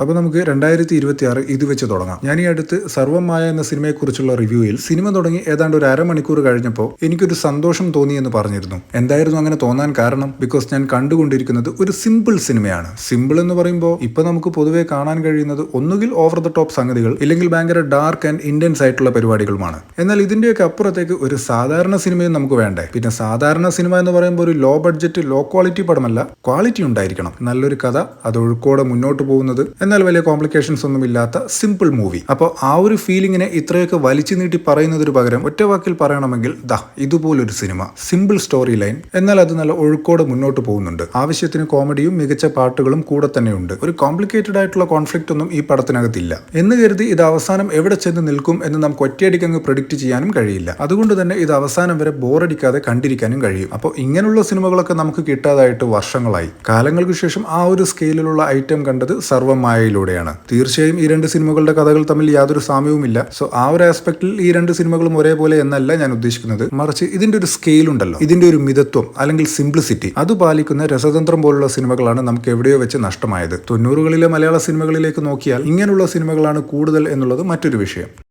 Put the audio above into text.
അപ്പോൾ നമുക്ക് രണ്ടായിരത്തി ഇരുപത്തി ആറ് ഇത് വെച്ച് തുടങ്ങാം. ഞാൻ ഈ അടുത്ത് സർവമായ എന്ന സിനിമയെക്കുറിച്ചുള്ള റിവ്യൂയിൽ സിനിമ തുടങ്ങി ഏതാണ്ട് ഒരു അരമണിക്കൂർ കഴിഞ്ഞപ്പോൾ എനിക്കൊരു സന്തോഷം തോന്നി എന്ന് പറഞ്ഞിരുന്നു. എന്തായിരുന്നു അങ്ങനെ തോന്നാൻ കാരണം? ബിക്കോസ് ഞാൻ കണ്ടുകൊണ്ടിരിക്കുന്നത് ഒരു സിമ്പിൾ സിനിമയാണ്. സിമ്പിൾ എന്ന് പറയുമ്പോൾ ഇപ്പൊ നമുക്ക് പൊതുവെ കാണാൻ കഴിയുന്നത് ഒന്നുകിൽ ഓവർ ദ ടോപ്പ് സംഗതികൾ ഇല്ലെങ്കിൽ ഭയങ്കര ഡാർക്ക് ആൻഡ് ഇന്റൻസ് ആയിട്ടുള്ള പരിപാടികളുമാണ്. എന്നാൽ ഇതിന്റെയൊക്കെ അപ്പുറത്തേക്ക് ഒരു സാധാരണ സിനിമയും നമുക്ക് വേണ്ടേ? പിന്നെ സാധാരണ സിനിമ എന്ന് പറയുമ്പോൾ ഒരു ലോ ബഡ്ജറ്റ് ലോ ക്വാളിറ്റി പടമല്ല ക്വാളിറ്റി ഉണ്ടായിരിക്കണം. നല്ലൊരു കഥ അത് ഒഴുക്കോടെ മുന്നോട്ട് പോകുന്നത് എന്നാൽ വലിയ കോംപ്ലിക്കേഷൻസ് ഒന്നും ഇല്ലാത്ത സിമ്പിൾ മൂവി അപ്പോൾ ആ ഒരു ഫീലിങ്ങിനെ ഇത്രയൊക്കെ വലിച്ചു നീട്ടി പറയുന്നതിന് പകരം ഒറ്റ വാക്കിൽ പറയണമെങ്കിൽ ദാ ഇതുപോലൊരു സിനിമ സിമ്പിൾ സ്റ്റോറി ലൈൻ എന്നാൽ അത് നല്ല ഒഴുക്കോടെ മുന്നോട്ട് പോകുന്നുണ്ട്. ആവശ്യത്തിന് കോമഡിയും മികച്ച പാട്ടുകളും കൂടെ തന്നെയുണ്ട് ഒരു കോംപ്ലിക്കേറ്റഡ് ആയിട്ടുള്ള കോൺഫ്ലിക്റ്റ് ഒന്നും ഈ പടത്തിനകത്തില്ല. എന്ന് കരുതി ഇത് അവസാനം എവിടെ ചെന്ന് നിൽക്കും എന്ന് നമുക്ക് ഒറ്റയടിക്ക് അങ്ങ് പ്രൊഡിക്റ്റ് ചെയ്യാനും കഴിയില്ല. അതുകൊണ്ട് തന്നെ ഇത് അവസാനം വരെ ബോറടിക്കാതെ കണ്ടിരിക്കാനും കഴിയും. അപ്പോൾ ഇങ്ങനെയുള്ള സിനിമകളൊക്കെ നമുക്ക് കിട്ടാതായിട്ട് വർഷങ്ങളായി. കാലങ്ങൾക്ക് ശേഷം ആ ഒരു സ്കെയിലിലുള്ള ഐറ്റം കണ്ടത് സർവമായയിലൂടെയാണ് തീർച്ചയായും ഈ രണ്ട് സിനിമകളുടെ കഥകൾ തമ്മിൽ യാതൊരു സാമ്യവുമില്ല. സോ ആ ഒരു ആസ്പെക്റ്റിൽ ഈ രണ്ട് സിനിമകളും ഒരേപോലെ എന്നല്ല ഞാൻ ഉദ്ദേശിക്കുന്നത്. മറിച്ച് ഇതിന്റെ ഒരു സ്കെയിൽ ഉണ്ടല്ലോ. ഇതിന്റെ ഒരു മിതത്വം അല്ലെങ്കിൽ സിംപ്ലിസിറ്റി അത് പാലിക്കുന്ന രസതന്ത്രം പോലുള്ള സിനിമകളാണ് നമുക്ക് എവിടെയോ വെച്ച് നഷ്ടമായത്. തൊണ്ണൂറുകളിലെ മലയാള സിനിമകളിലേക്ക് നോക്കിയാൽ ഇങ്ങനെയുള്ള സിനിമകളാണ് കൂടുതൽ എന്നുള്ളത് മറ്റൊരു വിഷയം.